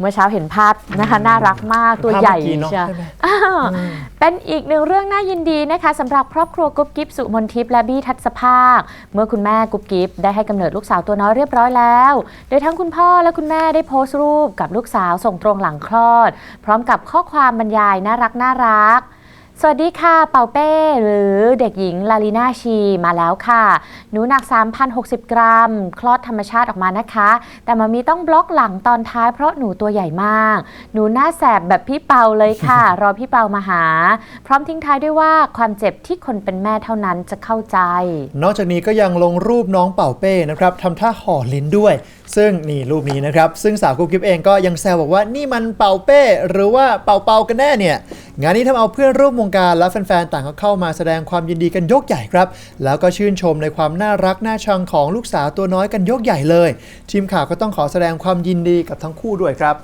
เมื่อเช้าเห็นภาพนะคะน่ารักมากตัวภาพใหญ่เมื่อกี้เนอะเชียวใช่ไหมอ้าวเป็นอีกหนึ่งเรื่องน่ายินดีนะคะสำหรับครอบครัวกุ๊บกิ๊บสุมนทิพย์และบี้ทัศภาค เมื่อคุณแม่กุ๊บกิ๊บได้ให้กำเนิดลูกสาวตัวน้อยเรียบร้อยแล้ว โดยทั้งคุณพ่อและคุณแม่ได้โพสต์รูปกับลูกสาวส่งตรงหลังคลอด พร้อมกับข้อความบรรยายน่ารักน่ารัก สวัสดีค่ะ เป่าเป้ หรือเด็กหญิงลาลีนาชีมาแล้วค่ะ หนูหนัก 3,060 กรัม คลอดธรรมชาติออกมานะคะ แต่มามีต้องบล็อกหลังตอนท้ายเพราะหนูตัวใหญ่มาก หนูหน้าแสบแบบพี่เปาเลยค่ะ รอพี่เปามาหา พร้อมทิ้งท้ายด้วยว่าความเจ็บที่คนเป็นแม่เท่านั้นจะเข้าใจ นอกจากนี้ก็ยังลงรูปน้องเป่าเป้นะครับทำท่าห่อลิ้นด้วย ซึ่งนี่รูปนี้นะครับซึ่งสาวกุ๊บกิ๊บเองก็ยังแซวบอกว่านี่มันเป่าเป้ หรือว่าเป่าเป่ากันแน่เนี่ย งานนี้ทำเอาเพื่อนร่วมวงการและแฟนๆ ต่างก็เข้ามาแสดงความยินดีกันยกใหญ่ครับ แล้วก็ชื่นชมในความน่ารักน่าชังของลูกสาวตัวน้อยกันยกใหญ่เลย ทีมข่าวก็ต้องขอแสดงความยินดีกับทั้งคู่ด้วยครับ